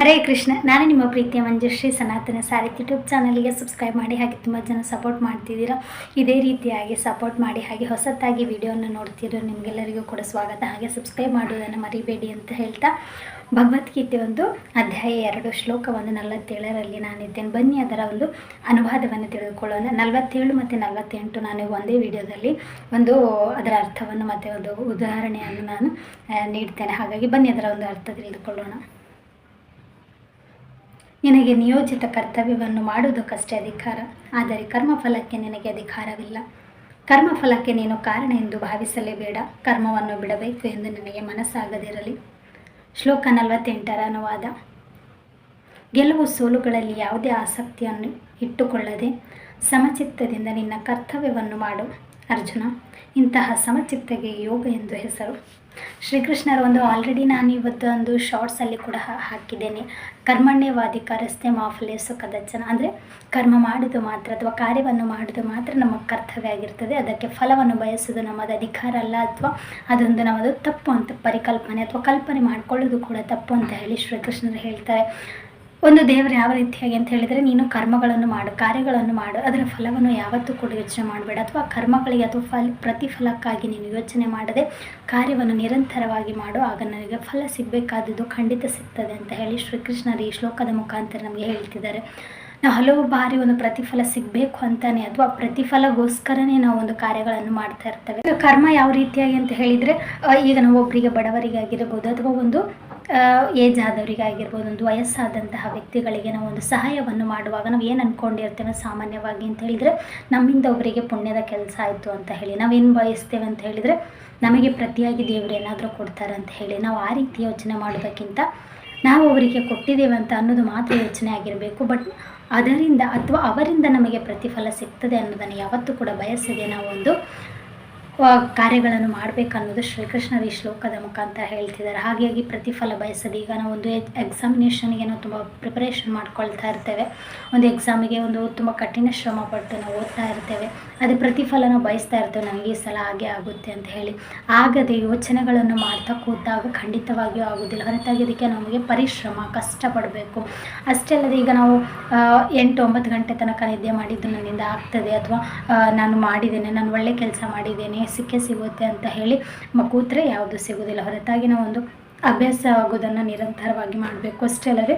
ಹರೇ ಕೃಷ್ಣ, ನಾನು ನಿಮ್ಮ ಪ್ರೀತಿಯ ಮಂಜುಶ್ರೀ ಸನಾತನ ಸಾಹಿತ್ಯ ಯೂಟ್ಯೂಬ್ ಚಾನಲ್ಗೆ ಸಬ್ಸ್ಕ್ರೈಬ್ ಮಾಡಿ ಹಾಗೆ ತುಂಬ ಜನ ಸಪೋರ್ಟ್ ಮಾಡ್ತಿದ್ದೀರಾ. ಇದೇ ರೀತಿಯಾಗಿ ಸಪೋರ್ಟ್ ಮಾಡಿ ಹಾಗೆ ಹೊಸತಾಗಿ ವಿಡಿಯೋನ ನೋಡ್ತಿರೋ ನಿಮಗೆಲ್ಲರಿಗೂ ಕೂಡ ಸ್ವಾಗತ. ಹಾಗೆ ಸಬ್ಸ್ಕ್ರೈಬ್ ಮಾಡೋದನ್ನು ಮರಿಬೇಡಿ ಅಂತ ಹೇಳ್ತಾ ಭಗವದ್ಗೀತೆ ಒಂದು ಅಧ್ಯಾಯ ಎರಡು ಶ್ಲೋಕ ಒಂದು ನಲವತ್ತೇಳರಲ್ಲಿ ನಾನಿದ್ದೇನೆ. ಬನ್ನಿ ಅದರ ಒಂದು ಅನುವಾದವನ್ನು ತಿಳಿದುಕೊಳ್ಳೋಣ. ನಲವತ್ತೇಳು ಮತ್ತು ನಲವತ್ತೆಂಟು ನಾನು ಒಂದೇ ವಿಡಿಯೋದಲ್ಲಿ ಒಂದು ಅದರ ಅರ್ಥವನ್ನು ಮತ್ತು ಒಂದು ಉದಾಹರಣೆಯನ್ನು ನಾನು ನೀಡ್ತೇನೆ. ಹಾಗಾಗಿ ಬನ್ನಿ ಅದರ ಒಂದು ಅರ್ಥ ತಿಳಿದುಕೊಳ್ಳೋಣ. ನಿನಗೆ ನಿಯೋಜಿತ ಕರ್ತವ್ಯವನ್ನು ಮಾಡುವುದಕ್ಕಷ್ಟೇ ಅಧಿಕಾರ, ಆದರೆ ಕರ್ಮಫಲಕ್ಕೆ ನಿನಗೆ ಅಧಿಕಾರವಿಲ್ಲ. ಕರ್ಮಫಲಕ್ಕೆ ನೀನು ಕಾರಣ ಎಂದು ಭಾವಿಸಲೇಬೇಡ, ಕರ್ಮವನ್ನು ಬಿಡಬೇಕು ಎಂದು ನಿನಗೆ ಮನಸ್ಸಾಗದಿರಲಿ. ಶ್ಲೋಕ ನಲವತ್ತೆಂಟರ ಅನುವಾದ. ಗೆಲುವು ಸೋಲುಗಳಲ್ಲಿ ಯಾವುದೇ ಆಸಕ್ತಿಯನ್ನು ಇಟ್ಟುಕೊಳ್ಳದೆ ಸಮಚಿತ್ತದಿಂದ ನಿನ್ನ ಕರ್ತವ್ಯವನ್ನು ಮಾಡು. ಅರ್ಜುನ, ಇಂತಹ ಸಮಚಿತ್ತಗೆ ಯೋಗ ಎಂದು ಹೆಸರು. ಶ್ರೀಕೃಷ್ಣರ ಒಂದು ಆಲ್ರೆಡಿ ನಾನು ಇವತ್ತು ಒಂದು ಶಾರ್ಟ್ಸಲ್ಲಿ ಕೂಡ ಹಾಕಿದ್ದೇನೆ. ಕರ್ಮಣ್ಯವಾಧಿಕಾರಸ್ಥೆ ಮಾಫಲೇಸು ಕದಚ್ಚನ ಅಂದರೆ ಕರ್ಮ ಮಾಡುವುದು ಮಾತ್ರ ಅಥವಾ ಕಾರ್ಯವನ್ನು ಮಾಡುವುದು ಮಾತ್ರ ನಮ್ಮ ಕರ್ತವ್ಯ ಆಗಿರ್ತದೆ. ಅದಕ್ಕೆ ಫಲವನ್ನು ಬಯಸೋದು ನಮ್ಮದು ಅಧಿಕಾರ ಅಲ್ಲ ಅಥವಾ ಅದೊಂದು ನಮ್ಮದು ತಪ್ಪು ಅಂತ ಪರಿಕಲ್ಪನೆ ಅಥವಾ ಕಲ್ಪನೆ ಮಾಡಿಕೊಳ್ಳೋದು ಕೂಡ ತಪ್ಪು ಅಂತ ಹೇಳಿ ಶ್ರೀಕೃಷ್ಣರು ಹೇಳ್ತಾರೆ. ಒಂದು ದೇವರು ಯಾವ ರೀತಿಯಾಗಿ ಅಂತ ಹೇಳಿದರೆ ನೀನು ಕರ್ಮಗಳನ್ನು ಮಾಡು, ಕಾರ್ಯಗಳನ್ನು ಮಾಡು, ಅದರ ಫಲವನ್ನು ಯಾವತ್ತೂ ಕೂಡ ಯೋಚನೆ ಮಾಡಬೇಡ. ಅಥವಾ ಕರ್ಮಗಳಿಗೆ ಅಥವಾ ಫಲ, ಪ್ರತಿಫಲಕ್ಕಾಗಿ ನೀನು ಯೋಚನೆ ಮಾಡದೆ ಕಾರ್ಯವನ್ನು ನಿರಂತರವಾಗಿ ಮಾಡು, ಆಗ ನನಗೆ ಫಲ ಸಿಗಬೇಕಾದದ್ದು ಖಂಡಿತ ಸಿಗ್ತದೆ ಅಂತ ಹೇಳಿ ಶ್ರೀಕೃಷ್ಣರು ಈ ಶ್ಲೋಕದ ಮುಖಾಂತರ ನಮಗೆ ಹೇಳ್ತಿದ್ದಾರೆ. ನಾವು ಹಲವು ಬಾರಿ ಒಂದು ಪ್ರತಿಫಲ ಸಿಗಬೇಕು ಅಂತಾನೆ, ಅಥವಾ ಪ್ರತಿಫಲಗೋಸ್ಕರನೇ ನಾವು ಒಂದು ಕಾರ್ಯಗಳನ್ನು ಮಾಡ್ತಾ ಇರ್ತೇವೆ. ಕರ್ಮ ಯಾವ ರೀತಿಯಾಗಿ ಅಂತ ಹೇಳಿದರೆ ಈಗ ನಾವು ಒಬ್ಬರಿಗೆ ಬಡವರಿಗಾಗಿರ್ಬೋದು, ಅಥವಾ ಒಂದು ಏಜ್ ಆದವರಿಗೆ ಆಗಿರ್ಬೋದು ಒಂದು ವಯಸ್ಸಾದಂತಹ ವ್ಯಕ್ತಿಗಳಿಗೆ ನಾವು ಒಂದು ಸಹಾಯವನ್ನು ಮಾಡುವಾಗ ನಾವು ಏನು ಅಂದ್ಕೊಂಡಿರ್ತೇವೆ ಸಾಮಾನ್ಯವಾಗಿ ಅಂತ ಹೇಳಿದರೆ, ನಮ್ಮಿಂದ ಒಬ್ಬರಿಗೆ ಪುಣ್ಯದ ಕೆಲಸ ಆಯಿತು ಅಂತ ಹೇಳಿ ನಾವೇನು ಬಯಸ್ತೇವೆ ಅಂತ ಹೇಳಿದರೆ, ನಮಗೆ ಪ್ರತಿಯಾಗಿ ದೇವರು ಏನಾದರೂ ಕೊಡ್ತಾರೆ ಅಂತ ಹೇಳಿ, ನಾವು ಆ ರೀತಿ ಯೋಚನೆ ಮಾಡೋದಕ್ಕಿಂತ ನಾವು ಅವರಿಗೆ ಕೊಟ್ಟಿದ್ದೇವೆ ಅಂತ ಅನ್ನೋದು ಮಾತ್ರ ಯೋಚನೆ ಆಗಿರಬೇಕು. ಬಟ್ ಅದರಿಂದ ಅಥವಾ ಅವರಿಂದ ನಮಗೆ ಪ್ರತಿಫಲ ಸಿಗ್ತದೆ ಅನ್ನೋದನ್ನು ಯಾವತ್ತೂ ಕೂಡ ಬಯಸದೆ ನಾವು ಒಂದು ಕಾರ್ಯಗಳನ್ನು ಮಾಡಬೇಕನ್ನೋದು ಶ್ರೀಕೃಷ್ಣರ ಈ ಶ್ಲೋಕದ ಮುಖಾಂತರ ಹೇಳ್ತಿದ್ದಾರೆ. ಹಾಗಾಗಿ ಪ್ರತಿಫಲ ಬಯಸದೆ ಈಗ ನಾವು ಒಂದು ಎಕ್ಸಾಮಿನೇಷನ್ಗೆ ನಾವು ತುಂಬ ಪ್ರಿಪರೇಷನ್ ಮಾಡ್ಕೊಳ್ತಾ ಇರ್ತೇವೆ. ಒಂದು ಎಕ್ಸಾಮಿಗೆ ಒಂದು ತುಂಬ ಕಠಿಣ ಶ್ರಮ ಪಟ್ಟು ನಾವು ಓದ್ತಾ ಇರ್ತೇವೆ. ಅದು ಪ್ರತಿಫಲ ನಾವು ಬಯಸ್ತಾ ಇರ್ತೇವೆ. ನನಗೆ ಈ ಸಲ ಹಾಗೆ ಆಗುತ್ತೆ ಅಂತ ಹೇಳಿ. ಆಗದೆ ಯೋಚನೆಗಳನ್ನು ಮಾಡ್ತಾ ಕೂತಾಗ ಖಂಡಿತವಾಗಿಯೂ ಆಗೋದಿಲ್ಲ ಹೊರತಾಗಿ ಅದಕ್ಕೆ ನಮಗೆ ಪರಿಶ್ರಮ, ಕಷ್ಟಪಡಬೇಕು. ಅಷ್ಟೇ ಅಲ್ಲದೆ ಈಗ ನಾವು ಎಂಟು ಒಂಬತ್ತು ಗಂಟೆ ತನಕ ನಿದ್ದೆ ಮಾಡಿದ್ದು ನನ್ನಿಂದ ಆಗ್ತದೆ. ಅಥವಾ ನಾನು ಮಾಡಿದ್ದೇನೆ, ನಾನು ಒಳ್ಳೆ ಕೆಲಸ ಮಾಡಿದ್ದೇನೆ ಸಿಕ್ಕೇ ಸಿಗುತ್ತೆ ಅಂತ ಹೇಳಿ ಕೂತ್ರೆ ಯಾವುದು ಸಿಗೋದಿಲ್ಲ ಹೊರತಾಗಿ ನಾವು ಒಂದು ಅಭ್ಯಾಸ ಆಗೋದನ್ನು ನಿರಂತರವಾಗಿ ಮಾಡಬೇಕು ಅಷ್ಟೇ ಅಲ್ಲದೆ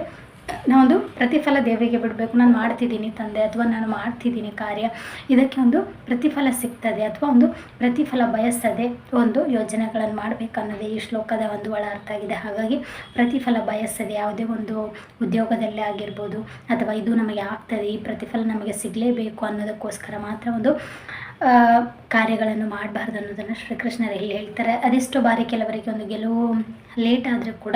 ನಾವೊಂದು ಪ್ರತಿಫಲ ದೇವರಿಗೆ ಬಿಡಬೇಕು. ನಾನು ಮಾಡ್ತಿದ್ದೀನಿ ತಂದೆ, ಅಥವಾ ನಾನು ಮಾಡ್ತಿದ್ದೀನಿ ಕಾರ್ಯ. ಇದಕ್ಕೆ ಒಂದು ಪ್ರತಿಫಲ ಸಿಗ್ತದೆ, ಅಥವಾ ಒಂದು ಪ್ರತಿಫಲ ಬಯಸದೆ ಒಂದು ಯೋಜನೆಗಳನ್ನು ಮಾಡಬೇಕನ್ನೋದೇ ಈ ಶ್ಲೋಕದ ಒಂದು ಒಳ ಅರ್ಥ ಆಗಿದೆ. ಹಾಗಾಗಿ ಪ್ರತಿಫಲ ಬಯಸದೆ ಯಾವುದೇ ಒಂದು ಉದ್ಯೋಗದಲ್ಲೇ ಆಗಿರ್ಬೋದು, ಅಥವಾ ಇದು ನಮಗೆ ಆಗ್ತದೆ, ಈ ಪ್ರತಿಫಲ ನಮಗೆ ಸಿಗಲೇಬೇಕು ಅನ್ನೋದಕ್ಕೋಸ್ಕರ ಮಾತ್ರ ಒಂದು ಕಾರ್ಯಗಳನ್ನು ಮಾಡಬಾರ್ದು ಅನ್ನೋದನ್ನು ಶ್ರೀಕೃಷ್ಣರು ಇಲ್ಲಿ ಹೇಳ್ತಾರೆ. ಅದೆಷ್ಟೋ ಬಾರಿ ಕೆಲವರಿಗೆ ಒಂದು ಗೆಲುವು ಲೇಟ್ ಆದರೂ ಕೂಡ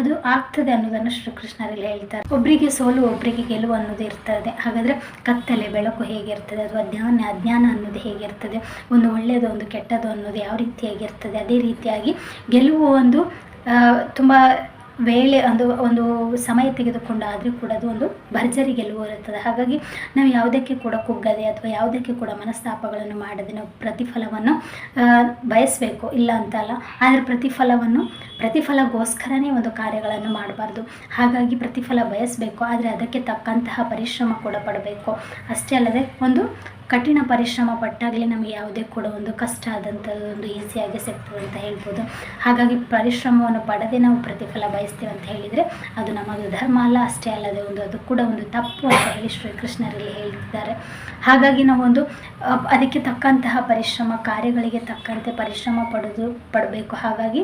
ಅದು ಆಗ್ತದೆ ಅನ್ನೋದನ್ನು ಶ್ರೀಕೃಷ್ಣರಲ್ಲಿ ಹೇಳ್ತಾರೆ. ಒಬ್ಬರಿಗೆ ಸೋಲು ಒಬ್ಬರಿಗೆ ಗೆಲುವು ಅನ್ನೋದು ಇರ್ತದೆ. ಹಾಗಾದರೆ ಕತ್ತಲೆ, ಬೆಳಕು ಹೇಗಿರ್ತದೆ ಅಥವಾ ಜ್ಞಾನ, ಅಜ್ಞಾನ ಅನ್ನೋದು ಹೇಗಿರ್ತದೆ, ಒಂದು ಒಳ್ಳೆಯದು, ಒಂದು ಕೆಟ್ಟದು ಅನ್ನೋದು ಯಾವ ರೀತಿಯಾಗಿರ್ತದೆ, ಅದೇ ರೀತಿಯಾಗಿ ಗೆಲುವು ಒಂದು ತುಂಬ ವೇಳೆ ಒಂದು ಒಂದು ಸಮಯ ತೆಗೆದುಕೊಂಡು ಆದರೂ ಕೂಡ ಅದು ಒಂದು ಭರ್ಜರಿ ಗೆಲುವು ಇರುತ್ತದೆ. ಹಾಗಾಗಿ ನಾವು ಯಾವುದಕ್ಕೆ ಕೂಡ ಕುಗ್ಗದೆ ಅಥವಾ ಯಾವುದಕ್ಕೆ ಕೂಡ ಮನಸ್ತಾಪಗಳನ್ನು ಮಾಡದೆ ನಾವು ಪ್ರತಿಫಲವನ್ನು ಬಯಸಬೇಕು. ಇಲ್ಲ ಅಂತಲ್ಲ, ಆದರೆ ಪ್ರತಿಫಲವನ್ನು ಪ್ರತಿಫಲಗೋಸ್ಕರನೇ ಒಂದು ಕಾರ್ಯಗಳನ್ನು ಮಾಡಬಾರ್ದು. ಹಾಗಾಗಿ ಪ್ರತಿಫಲ ಬಯಸಬೇಕು, ಆದರೆ ಅದಕ್ಕೆ ತಕ್ಕಂತಹ ಪರಿಶ್ರಮ ಕೂಡ ಪಡಬೇಕು. ಅಷ್ಟೇ ಅಲ್ಲದೆ ಒಂದು ಕಠಿಣ ಪರಿಶ್ರಮ ಪಟ್ಟಾಗಲೇ ನಮಗೆ ಯಾವುದೇ ಕೂಡ ಒಂದು ಕಷ್ಟ ಆದಂಥದ್ದು ಒಂದು ಈಸಿಯಾಗಿ ಸಿಗ್ತದೆ ಅಂತ ಹೇಳ್ಬೋದು. ಹಾಗಾಗಿ ಪರಿಶ್ರಮವನ್ನು ಪಡದೆ ನಾವು ಪ್ರತಿಫಲ ಬಯಸ್ತೇವೆ ಅಂತ ಹೇಳಿದರೆ ಅದು ನಮ್ಮದು ಧರ್ಮ ಅಲ್ಲ, ಅಷ್ಟೇ ಅಲ್ಲದೆ ಒಂದು ಅದು ಕೂಡ ಒಂದು ತಪ್ಪು ಅಂತ ಹೇಳಿ ಶ್ರೀಕೃಷ್ಣರಲ್ಲಿ ಹೇಳ್ತಿದ್ದಾರೆ. ಹಾಗಾಗಿ ನಾವೊಂದು ಅದಕ್ಕೆ ತಕ್ಕಂತಹ ಪರಿಶ್ರಮ, ಕಾರ್ಯಗಳಿಗೆ ತಕ್ಕಂತೆ ಪರಿಶ್ರಮ ಪಡೆದು, ಪಡಬೇಕು. ಹಾಗಾಗಿ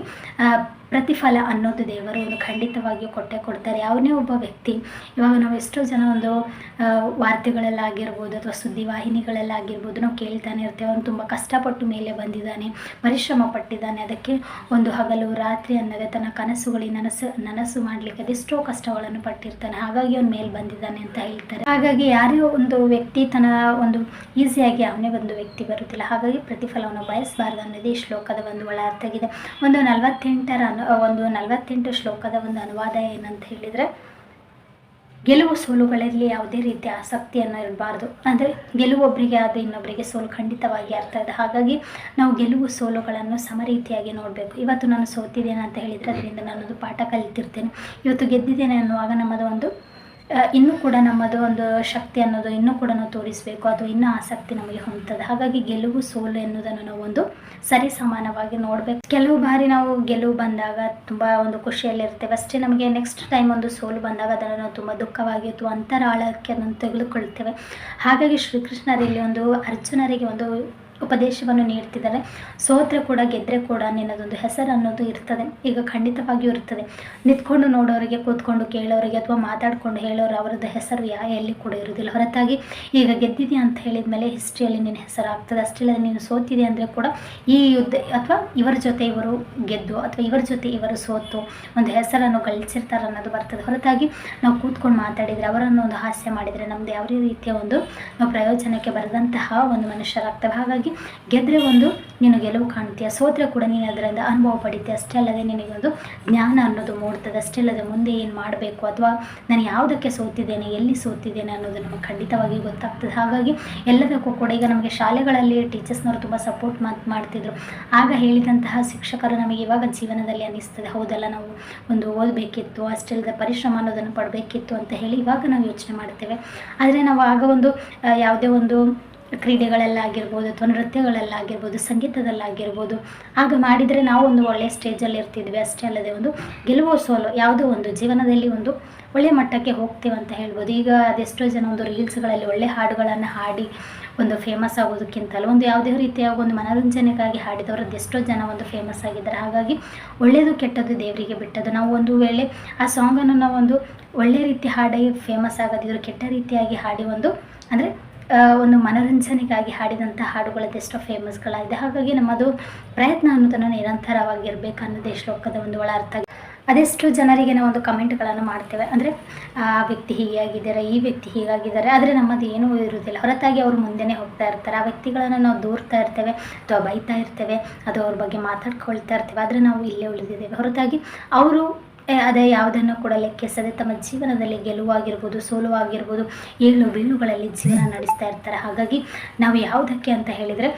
ಪ್ರತಿಫಲ ಅನ್ನೋದು ದೇವರು ಒಂದು ಖಂಡಿತವಾಗಿಯೂ ಕೊಟ್ಟೆ ಕೊಡ್ತಾರೆ. ಯಾವನೇ ಒಬ್ಬ ವ್ಯಕ್ತಿ. ಇವಾಗ ನಾವು ಎಷ್ಟೋ ಜನ ಒಂದು ವಾರ್ತೆಗಳಲ್ಲಾಗಿರ್ಬೋದು ಅಥವಾ ಸುದ್ದಿವಾಹಿನಿಗಳಲ್ಲಾಗಿರ್ಬೋದು ನಾವು ಕೇಳ್ತಾನೆ ಇರ್ತೇವೆ. ಅವನು ತುಂಬ ಕಷ್ಟಪಟ್ಟು ಮೇಲೆ ಬಂದಿದ್ದಾನೆ, ಪರಿಶ್ರಮ ಪಟ್ಟಿದ್ದಾನೆ. ಅದಕ್ಕೆ ಒಂದು ಹಗಲು, ರಾತ್ರಿ ಅನ್ನದೆ ತನ್ನ ಕನಸುಗಳಿಗೆ ನನಸು ನನಸು ಮಾಡಲಿಕ್ಕೆ ಅದೆಷ್ಟೋ ಕಷ್ಟಗಳನ್ನು ಪಟ್ಟಿರ್ತಾನೆ. ಹಾಗಾಗಿ ಅವನು ಮೇಲೆ ಬಂದಿದ್ದಾನೆ ಅಂತ ಹೇಳ್ತಾರೆ. ಹಾಗಾಗಿ ಯಾರೇ ಒಂದು ವ್ಯಕ್ತಿ ತನ್ನ ಒಂದು ಈಸಿಯಾಗಿ ಅವನೇ ಒಂದು ವ್ಯಕ್ತಿ ಬರುತ್ತಿಲ್ಲ. ಹಾಗಾಗಿ ಪ್ರತಿಫಲವನ್ನು ಬಯಸಬಾರ್ದು ಅನ್ನೋದೇ ಶ್ಲೋಕದ ಒಂದು ಒಳ ಅರ್ಥ ಆಗಿದೆ ಒಂದು ನಲವತ್ತೆಂಟರ ಒಂದು ನಲವತ್ತೆಂಟು ಶ್ಲೋಕದ ಒಂದು ಅನುವಾದ ಏನಂತ ಹೇಳಿದರೆ, ಗೆಲುವು ಸೋಲುಗಳಲ್ಲಿ ಯಾವುದೇ ರೀತಿಯ ಆಸಕ್ತಿಯನ್ನು ಇರಬಾರ್ದು. ಅಂದರೆ ಗೆಲುವೊಬ್ಬರಿಗೆ ಆದರೆ ಇನ್ನೊಬ್ಬರಿಗೆ ಸೋಲು ಖಂಡಿತವಾಗಿ ಅರ್ಥ ಇದೆ. ಹಾಗಾಗಿ ನಾವು ಗೆಲುವು ಸೋಲುಗಳನ್ನು ಸಮ ರೀತಿಯಾಗಿ ನೋಡಬೇಕು. ಇವತ್ತು ನಾನು ಸೋತಿದ್ದೇನೆ ಅಂತ ಹೇಳಿದರೆ, ಅದರಿಂದ ನಾನೊಂದು ಪಾಠ ಕಲಿತಿರ್ತೇನೆ. ಇವತ್ತು ಗೆದ್ದಿದ್ದೇನೆ ಅನ್ನುವಾಗ ನಮ್ಮದು ಒಂದು ಇನ್ನೂ ಕೂಡ ನಮ್ಮದು ಒಂದು ಶಕ್ತಿ ಅನ್ನೋದು ಇನ್ನೂ ಕೂಡ ನಾವು ತೋರಿಸಬೇಕು. ಅದು ಇನ್ನೂ ಆಸಕ್ತಿ ನಮಗೆ ಹೊಂದ್ತದೆ. ಹಾಗಾಗಿ ಗೆಲುವು ಸೋಲು ಎನ್ನುವುದನ್ನು ನಾವು ಒಂದು ಸರಿ ಸಮಾನವಾಗಿ ನೋಡಬೇಕು. ಕೆಲವು ಬಾರಿ ನಾವು ಗೆಲುವು ಬಂದಾಗ ತುಂಬ ಒಂದು ಖುಷಿಯಲ್ಲಿರ್ತೇವೆ. ಅಷ್ಟೇ ನಮಗೆ ನೆಕ್ಸ್ಟ್ ಟೈಮ್ ಒಂದು ಸೋಲು ಬಂದಾಗ ಅದನ್ನು ನಾವು ತುಂಬ ದುಃಖವಾಗಿ ಅಥವಾ ಅಂತರಾಳಕ್ಕೆ ಅದನ್ನು ತೆಗೆದುಕೊಳ್ತೇವೆ. ಹಾಗಾಗಿ ಶ್ರೀಕೃಷ್ಣರಲ್ಲಿ ಒಂದು ಅರ್ಜುನರಿಗೆ ಒಂದು ಉಪದೇಶವನ್ನು ನೀಡ್ತಿದ್ದಾರೆ ಸೋತ್ರೆ ಕೂಡ ಗೆದ್ರೆ ಕೂಡ ನಿನ್ನದೊಂದು ಹೆಸರು ಅನ್ನೋದು ಇರ್ತದೆ. ಈಗ ಖಂಡಿತವಾಗಿಯೂ ಇರ್ತದೆ. ನಿಂತ್ಕೊಂಡು ನೋಡೋರಿಗೆ, ಕೂತ್ಕೊಂಡು ಕೇಳೋರಿಗೆ ಅಥವಾ ಮಾತಾಡ್ಕೊಂಡು ಹೇಳೋರು ಅವರದ್ದು ಹೆಸರು ಯಾ ಎಲ್ಲಿ ಕೂಡ ಇರುವುದಿಲ್ಲ. ಹೊರತಾಗಿ ಈಗ ಗೆದ್ದಿದೆ ಅಂತ ಹೇಳಿದ ಮೇಲೆ ಹಿಸ್ಟ್ರಿಯಲ್ಲಿ ನಿನ್ನ ಹೆಸರು ಆಗ್ತದೆ. ಅಷ್ಟೇ ನೀನು ಸೋತಿದೆ ಅಂದರೆ ಕೂಡ ಈ ಯುದ್ಧ ಅಥವಾ ಇವರ ಜೊತೆ ಇವರು ಗೆದ್ದು ಅಥವಾ ಇವರ ಜೊತೆ ಇವರು ಸೋತು ಒಂದು ಹೆಸರನ್ನು ಗಳಿಸಿರ್ತಾರೆ ಅನ್ನೋದು ಬರ್ತದೆ. ಹೊರತಾಗಿ ನಾವು ಕೂತ್ಕೊಂಡು ಮಾತಾಡಿದರೆ ಅವರನ್ನು ಒಂದು ಹಾಸ್ಯ ಮಾಡಿದರೆ ನಮ್ದು ಯಾವುದೇ ರೀತಿಯ ಒಂದು ನಾವು ಪ್ರಯೋಜನಕ್ಕೆ ಬರೆದಂತಹ ಒಂದು ಮನುಷ್ಯರಾಗ್ತವೆ. ಹಾಗಾಗಿ ಗೆದ್ರೆ ಒಂದು ನೀನು ಗೆಲುವು ಕಾಣ್ತೀಯ ಸೋತ್ರೆ ಕೂಡ ನೀನು ಅದರಿಂದ ಅನುಭವ ಪಡಿತೀಯ. ಅಷ್ಟೇ ಅಲ್ಲದೆ ನಿನಗೊಂದು ಜ್ಞಾನ ಅನ್ನೋದು ಮೂಡ್ತದೆ ಅಷ್ಟೇ ಅಲ್ಲದೆ ಮುಂದೆ ಏನು ಮಾಡಬೇಕು ಅಥವಾ ನಾನು ಯಾವುದಕ್ಕೆ ಸೋತಿದ್ದೇನೆ, ಎಲ್ಲಿ ಸೋತಿದ್ದೇನೆ ಅನ್ನೋದು ನಮಗೆ ಖಂಡಿತವಾಗಿ ಗೊತ್ತಾಗ್ತದೆ. ಹಾಗಾಗಿ ಎಲ್ಲದಕ್ಕೂ ಕೂಡ ಈಗ ನಮಗೆ ಶಾಲೆಗಳಲ್ಲಿ ಟೀಚರ್ಸ್ನವರು ತುಂಬ ಸಪೋರ್ಟ್ ಮಾತು ಮಾಡ್ತಿದ್ರು. ಆಗ ಹೇಳಿದಂತಹ ಶಿಕ್ಷಕರು ನಮಗೆ ಇವಾಗ ಜೀವನದಲ್ಲಿ ಅನ್ನಿಸ್ತದೆ, ಹೌದಲ್ಲ, ನಾವು ಒಂದು ಓದಬೇಕಿತ್ತು, ಅಷ್ಟೇ ಅಲ್ಲದೆ ಪರಿಶ್ರಮ ಅನ್ನೋದನ್ನು ಪಡಬೇಕಿತ್ತು ಅಂತ ಹೇಳಿ ಇವಾಗ ನಾವು ಯೋಚನೆ ಮಾಡ್ತೇವೆ. ಆದರೆ ನಾವು ಆಗ ಒಂದು ಯಾವುದೇ ಒಂದು ಕ್ರೀಡೆಗಳಲ್ಲಾಗಿರ್ಬೋದು ಅಥವಾ ನೃತ್ಯಗಳಲ್ಲಾಗಿರ್ಬೋದು ಸಂಗೀತದಲ್ಲಾಗಿರ್ಬೋದು ಆಗ ಮಾಡಿದರೆ ನಾವು ಒಂದು ಒಳ್ಳೆಯ ಸ್ಟೇಜಲ್ಲಿ ಇರ್ತಿದ್ವಿ. ಅಷ್ಟೇ ಅಲ್ಲದೆ ಒಂದು ಗೆಲುವು ಸೋಲು, ಯಾವುದೋ ಒಂದು ಜೀವನದಲ್ಲಿ ಒಂದು ಒಳ್ಳೆಯ ಮಟ್ಟಕ್ಕೆ ಹೋಗ್ತೇವೆ ಅಂತ ಹೇಳ್ಬೋದು. ಈಗ ಅದೆಷ್ಟೋ ಜನ ಒಂದು ರೀಲ್ಸ್ಗಳಲ್ಲಿ ಒಳ್ಳೆ ಹಾಡುಗಳನ್ನು ಹಾಡಿ ಒಂದು ಫೇಮಸ್ ಆಗೋದಕ್ಕಿಂತಲೂ ಒಂದು ಯಾವುದೇ ರೀತಿಯ ಒಂದು ಮನೋರಂಜನೆಗಾಗಿ ಹಾಡಿದವರು ಅದೆಷ್ಟೋ ಜನ ಒಂದು ಫೇಮಸ್ ಆಗಿದ್ದಾರೆ. ಹಾಗಾಗಿ ಒಳ್ಳೆಯದು ಕೆಟ್ಟದ್ದು ದೇವರಿಗೆ ಬಿಟ್ಟದ್ದು. ನಾವು ಒಂದು ವೇಳೆ ಆ ಸಾಂಗನ್ನು ನಾವು ಒಂದು ಒಳ್ಳೆ ರೀತಿ ಹಾಡಿ ಫೇಮಸ್ ಆಗೋದಿದ್ರು ಕೆಟ್ಟ ರೀತಿಯಾಗಿ ಹಾಡಿ ಒಂದು, ಅಂದರೆ ಒಂದು ಮನೋರಂಜನೆಗಾಗಿ ಹಾಡಿದಂಥ ಹಾಡುಗಳದ್ದು ಎಷ್ಟೋ ಫೇಮಸ್ಗಳಾಗಿದೆ ಹಾಗಾಗಿ ನಮ್ಮದು ಪ್ರಯತ್ನ ಅನ್ನೋದನ್ನು ನಿರಂತರವಾಗಿರಬೇಕು ಅನ್ನೋದೇ ಶ್ಲೋಕದ ಒಂದು ಒಳ ಅರ್ಥ ಅದೆಷ್ಟು ಜನರಿಗೆ ನಾವು ಒಂದು ಕಮೆಂಟ್ಗಳನ್ನು ಮಾಡ್ತೇವೆ. ಅಂದರೆ, ಆ ವ್ಯಕ್ತಿ ಹೀಗಾಗಿದ್ದಾರೆ, ಈ ವ್ಯಕ್ತಿ ಹೀಗಾಗಿದ್ದಾರೆ, ಆದರೆ ನಮ್ಮದು ಏನೂ ಇರುವುದಿಲ್ಲ. ಹೊರತಾಗಿ ಅವರು ಮುಂದೆನೇ ಹೋಗ್ತಾ ಇರ್ತಾರೆ. ಆ ವ್ಯಕ್ತಿಗಳನ್ನು ನಾವು ದೂರ್ತಾ ಇರ್ತೇವೆ, ಅಥವಾ ಬೈತಾ ಇರ್ತೇವೆ, ಅದು ಅವ್ರ ಬಗ್ಗೆ ಮಾತಾಡ್ಕೊಳ್ತಾ ಇರ್ತೇವೆ, ಆದರೆ ನಾವು ಇಲ್ಲೇ ಉಳಿದಿದ್ದೇವೆ. ಹೊರತಾಗಿ ಅವರು ಅದೇ ಯಾವುದನ್ನು ಕೂಡ ಲೆಕ್ಕಿಸದೆ ತಮ್ಮ ಜೀವನದಲ್ಲಿ ಗೆಲುವಾಗಿರ್ಬೋದು, ಸೋಲುವಾಗಿರ್ಬೋದು, ಏಳು ಬೀಳುಗಳಲ್ಲಿ ಜೀವನ ನಡೆಸ್ತಾ ಇರ್ತಾರೆ. ಹಾಗಾಗಿ ನಾವು ಯಾವುದಕ್ಕೆ ಅಂತ ಹೇಳಿದರೆ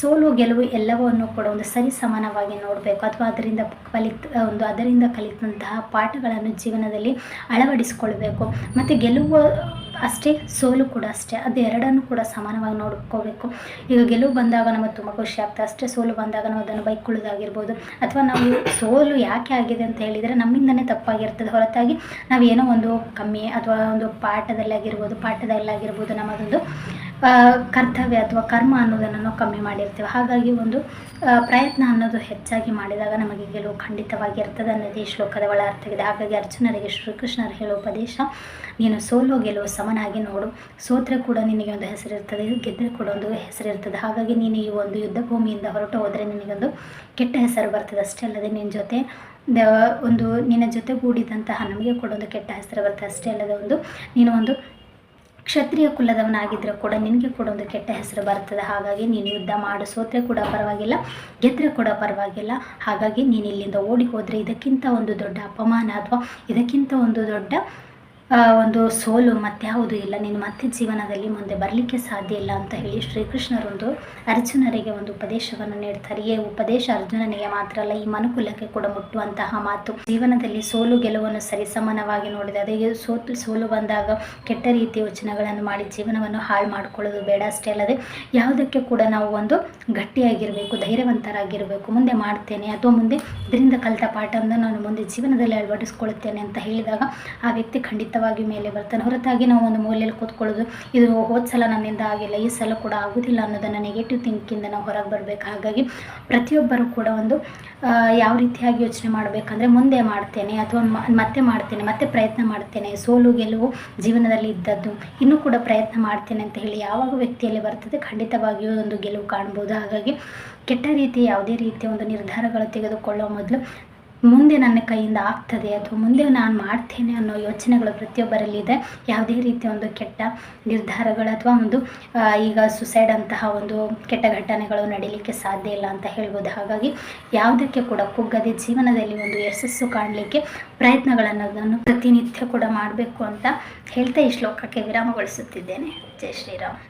ಸೋಲು, ಗೆಲುವು ಎಲ್ಲವನ್ನು ಕೂಡ ಒಂದು ಸರಿ ಸಮಾನವಾಗಿ ನೋಡಬೇಕು. ಅಥವಾ ಅದರಿಂದ ಕಲಿತ, ಒಂದು ಅದರಿಂದ ಕಲಿತಂತಹ ಪಾಠಗಳನ್ನು ಜೀವನದಲ್ಲಿ ಅಳವಡಿಸಿಕೊಳ್ಬೇಕು. ಮತ್ತು ಗೆಲುವು ಅಷ್ಟೇ, ಸೋಲು ಕೂಡ ಅಷ್ಟೇ. ಅದು ಎರಡನ್ನು ಕೂಡ ಸಮಾನವಾಗಿ ನೋಡ್ಕೋಬೇಕು. ಈಗ ಗೆಲುವು ಬಂದಾಗ ನಮಗೆ ತುಂಬ ಖುಷಿ ಆಗ್ತದೆ. ಅಷ್ಟೇ ಸೋಲು ಬಂದಾಗ ನಾವು ಅದನ್ನು ಬೈಕೊಳ್ಳೋದಾಗಿರ್ಬೋದು. ಅಥವಾ ನಾವು ಸೋಲು ಯಾಕೆ ಆಗಿದೆ ಅಂತ ಹೇಳಿದರೆ ನಮ್ಮಿಂದನೇ ತಪ್ಪಾಗಿರ್ತದೆ. ಹೊರತಾಗಿ ನಾವು ಏನೋ ಒಂದು ಕಮ್ಮಿ ಅಥವಾ ಒಂದು ಪಾಠದಲ್ಲಾಗಿರ್ಬೋದು ಪಾಠದಲ್ಲಾಗಿರ್ಬೋದು, ನಮ್ಮದೊಂದು ಕರ್ತವ್ಯ ಅಥವಾ ಕರ್ಮ ಅನ್ನೋದನ್ನು ನಾವು ಕಮ್ಮಿ ಮಾಡಿರ್ತೇವೆ. ಹಾಗಾಗಿ ಒಂದು ಪ್ರಯತ್ನ ಅನ್ನೋದು ಹೆಚ್ಚಾಗಿ ಮಾಡಿದಾಗ ನಮಗೆ ಗೆಲುವು ಖಂಡಿತವಾಗಿ ಇರ್ತದೆ ಅನ್ನೋದು ಈ ಶ್ಲೋಕದ ಒಳ ಅರ್ಥವಿದೆ. ಹಾಗಾಗಿ ಅರ್ಜುನರಿಗೆ ಶ್ರೀಕೃಷ್ಣರು ಹೇಳೋ ಉಪದೇಶ, ನೀನು ಸೋಲು ಗೆಲುವು ಸಮನಾಗಿ ನೋಡು. ಸೋತ್ರೆ ಕೂಡ ನಿನಗೆ ಒಂದು ಹೆಸರಿರ್ತದೆ ಗೆದ್ದರೆ ಕೂಡ ಒಂದು ಹೆಸರಿರ್ತದೆ. ಹಾಗಾಗಿ ನೀನು ಈ ಒಂದು ಯುದ್ಧ ಭೂಮಿಯಿಂದ ಹೊರಟು ಹೋದರೆ ನಿನಗೊಂದು ಕೆಟ್ಟ ಹೆಸರು ಬರ್ತದೆ. ಅಷ್ಟೇ ಅಲ್ಲದೆ ನಿನ್ನ ಜೊತೆ ಒಂದು ನಿನ್ನ ಜೊತೆಗೂಡಿದಂತಹ ನಮಗೆ ಕೂಡ ಒಂದು ಕೆಟ್ಟ ಹೆಸರು ಬರ್ತದೆ. ಅಷ್ಟೇ ಅಲ್ಲದೆ ಒಂದು, ನೀನು ಒಂದು ಕ್ಷತ್ರಿಯ ಕುಲದವನಾಗಿದ್ದರೆ ಕೂಡ ನಿನಗೆ ಕೂಡ ಒಂದು ಕೆಟ್ಟ ಹೆಸರು ಬರ್ತದೆ. ಹಾಗಾಗಿ ನೀನು ಯುದ್ಧ ಮಾಡು. ಸೋತ್ರೆ ಕೂಡ ಪರವಾಗಿಲ್ಲ ಗೆದ್ದರೆ ಕೂಡ ಪರವಾಗಿಲ್ಲ. ಹಾಗಾಗಿ ನೀನು ಇಲ್ಲಿಂದ ಓಡಿ ಹೋದರೆ ಇದಕ್ಕಿಂತ ಒಂದು ದೊಡ್ಡ ಅಪಮಾನ ಅಥವಾ ಇದಕ್ಕಿಂತ ಒಂದು ದೊಡ್ಡ ಒಂದು ಸೋಲು ಮತ್ಯಾವುದೂ ಇಲ್ಲ. ನೀನು ಮತ್ತೆ ಜೀವನದಲ್ಲಿ ಮುಂದೆ ಬರಲಿಕ್ಕೆ ಸಾಧ್ಯ ಇಲ್ಲ ಅಂತ ಹೇಳಿ ಶ್ರೀಕೃಷ್ಣರೊಂದು ಅರ್ಜುನರಿಗೆ ಒಂದು ಉಪದೇಶವನ್ನು ನೀಡ್ತಾರೆ. ಈ ಉಪದೇಶ ಅರ್ಜುನನಿಗೆ ಮಾತ್ರ ಅಲ್ಲ, ಈ ಮನುಕುಲಕ್ಕೆ ಕೂಡ ಮುಟ್ಟುವಂತಹ ಮಾತು. ಜೀವನದಲ್ಲಿ ಸೋಲು ಗೆಲುವನ್ನು ಸರಿಸಮಾನವಾಗಿ ನೋಡಿದೆ. ಅದೇ ಸೋತು, ಸೋಲು ಬಂದಾಗ ಕೆಟ್ಟ ರೀತಿಯ ಯೋಚನೆಗಳನ್ನು ಮಾಡಿ ಜೀವನವನ್ನು ಹಾಳು ಮಾಡಿಕೊಳ್ಳೋದು ಬೇಡ ಅಷ್ಟೇ ಅಲ್ಲದೆ, ಯಾವುದಕ್ಕೆ ಕೂಡ ನಾವು ಒಂದು ಗಟ್ಟಿಯಾಗಿರಬೇಕು, ಧೈರ್ಯವಂತರಾಗಿರಬೇಕು, ಮುಂದೆ ಮಾಡ್ತೇನೆ ಅಥವಾ ಮುಂದೆ ಇದರಿಂದ ಕಲಿತ ಪಾಠವನ್ನು ನಾನು ಮುಂದೆ ಜೀವನದಲ್ಲಿ ಅಳವಡಿಸ್ಕೊಳ್ಳುತ್ತೇನೆ ಅಂತ ಹೇಳಿದಾಗ ಆ ವ್ಯಕ್ತಿ ಖಂಡಿತವಾಗಿ ಮೇಲೆ ಬರ್ತಾನೆ. ಹೊರತಾಗಿ ನಾವು ಒಂದು ಮೂಲೆಯಲ್ಲಿ ಕೂತ್ಕೊಳ್ಳೋದು, ಇದು ಹೋದ ಸಲ ನನ್ನಿಂದ ಆಗಿಲ್ಲ, ಈ ಸಲ ಕೂಡ ಆಗೋದಿಲ್ಲ ಅನ್ನೋದನ್ನು ನೆಗೆಟಿವ್ ಥಿಂಕಿಂದ ನಾವು ಹೊರಗೆ ಬರಬೇಕು. ಹಾಗಾಗಿ ಪ್ರತಿಯೊಬ್ಬರು ಕೂಡ ಒಂದು ಯಾವ ರೀತಿಯಾಗಿ ಯೋಚನೆ ಮಾಡಬೇಕಂದ್ರೆ ಮುಂದೆ ಮಾಡ್ತೇನೆ ಅಥವಾ ಮತ್ತೆ ಮಾಡ್ತೇನೆ, ಮತ್ತೆ ಪ್ರಯತ್ನ ಮಾಡ್ತೇನೆ. ಸೋಲು, ಗೆಲುವು ಜೀವನದಲ್ಲಿ ಇದ್ದದ್ದು ಇನ್ನೂ ಕೂಡ ಪ್ರಯತ್ನ ಮಾಡ್ತೇನೆ ಅಂತ ಹೇಳಿ ಯಾವಾಗ ವ್ಯಕ್ತಿಯಲ್ಲಿ ಬರ್ತದೆ ಖಂಡಿತವಾಗಿಯೂ ಒಂದು ಗೆಲುವು ಕಾಣ್ಬೋದು. ಹಾಗಾಗಿ ಕೆಟ್ಟ ರೀತಿ, ಯಾವುದೇ ರೀತಿಯ ಒಂದು ನಿರ್ಧಾರಗಳು ತೆಗೆದುಕೊಳ್ಳೋ ಮೊದಲು ಮುಂದೆ ನನ್ನ ಕೈಯಿಂದ ಆಗ್ತದೆ ಅಥವಾ ಮುಂದೆ ನಾನು ಮಾಡ್ತೇನೆ ಅನ್ನೋ ಯೋಚನೆಗಳು ಪ್ರತಿಯೊಬ್ಬರಲ್ಲಿದೆ ಯಾವುದೇ ರೀತಿಯ ಒಂದು ಕೆಟ್ಟ ನಿರ್ಧಾರಗಳು ಅಥವಾ ಒಂದು ಈಗ ಸುಸೈಡ್ ಅಂತಹ ಒಂದು ಕೆಟ್ಟ ಘಟನೆಗಳು ನಡೀಲಿಕ್ಕೆ ಸಾಧ್ಯ ಇಲ್ಲ ಅಂತ ಹೇಳ್ಬೋದು. ಹಾಗಾಗಿ ಯಾವುದಕ್ಕೆ ಕೂಡ ಕುಗ್ಗದೆ ಜೀವನದಲ್ಲಿ ಒಂದು ಯಶಸ್ಸು ಕಾಣಲಿಕ್ಕೆ ಪ್ರಯತ್ನಗಳನ್ನು ನಾನು ಪ್ರತಿನಿತ್ಯ ಕೂಡ ಮಾಡಬೇಕು ಅಂತ ಹೇಳ್ತಾ ಈ ಶ್ಲೋಕಕ್ಕೆ ವಿರಾಮಗೊಳಿಸುತ್ತಿದ್ದೇನೆ. ಜೈ ಶ್ರೀರಾಮ್.